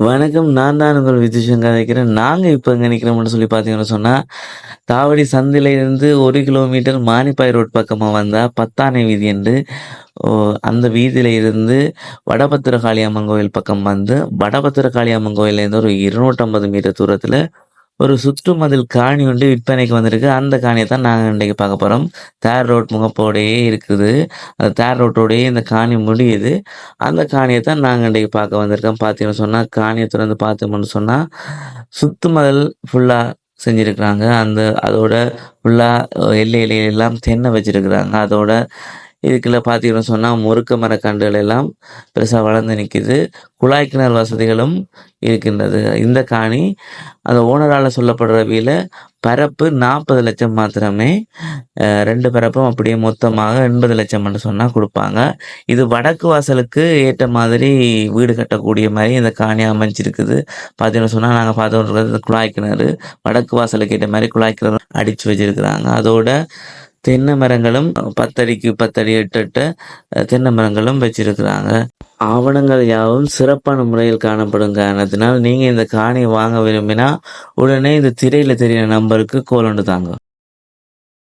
வணக்கம். நான் தான் உங்கள் விதுசங்கர் நினைக்கிறேன். நாங்கள் இப்போ எங்கே நிற்கிறோம்னு சொல்லி பார்த்தீங்கன்னு சொன்னால் தாவடி சந்திலிருந்து 1 கிலோமீட்டர் மானிப்பாய் ரோட் பக்கமாக வந்தால் பத்தானை வீதி என்று அந்த வீதியில இருந்து வடபத்திரகாளி அம்மன் கோவில் பக்கம் வந்து, வடபத்திரகாளி அம்மன் கோயிலேருந்து ஒரு 250 மீட்டர் தூரத்தில் ஒரு சுற்றுமதில் காணி ஒன்று விற்பனைக்கு வந்திருக்கு. அந்த காணியை தான் நாங்கள் இன்றைக்கு பார்க்க போகிறோம் தேர் ரோட் முகப்போடையே இருக்குது. அந்த தேர் ரோட்டோடயே இந்த காணி முடியுது. அந்த காணியை தான் நாங்கள் இன்றைக்கு பார்க்க வந்திருக்கோம். பார்த்தீங்கன்னு சொன்னால் காணியை திறந்து பார்த்தோம்னு சொன்னால் சுத்துமதில் ஃபுல்லாக செஞ்சிருக்கிறாங்க. அந்த அதோட ஃபுல்லாக எல்லையில எல்லாம் தென்னை வச்சுருக்குறாங்க அதோட இதுக்குள்ள பார்த்தீங்கன்னு சொன்னால் முறுக்க மரக்கன்றுகள் எல்லாம் பெருசாக வளர்ந்து நிற்கிது குழாய் கிணறு வசதிகளும் இருக்கின்றது. இந்த காணி அந்த ஓனரால் சொல்லப்படுற விலை பரப்பு 40 லட்சம் மாத்திரமே. ரெண்டு பரப்பும் அப்படியே மொத்தமாக 80 லட்சம் என்று சொன்னால் கொடுப்பாங்க இது வடக்கு வாசலுக்கு ஏற்ற மாதிரி வீடு கட்டக்கூடிய மாதிரி இந்த காணி அமைஞ்சிருக்குது. பார்த்தீங்கன்னு சொன்னால் நாங்கள் பார்த்து குழாய் கிணறு. வடக்கு வாசலுக்கு ஏற்ற மாதிரி குழாய் கிணறு அடித்து வச்சிருக்கிறாங்க. அதோட தென்னை மரங்களும் பத்தடிக்கு பத்தடி எட்டு எட்டு தென்னை மரங்களும் வச்சிருக்கிறாங்க. ஆவணங்கள் யாவும் சிறப்பான முறையில் காணப்படும் காரணத்தினால், நீங்க இந்த காணியை வாங்க விரும்பினா, உடனே இந்த திரையில தெரியிற நம்பருக்கு கோல் ஒன்று தாங்க.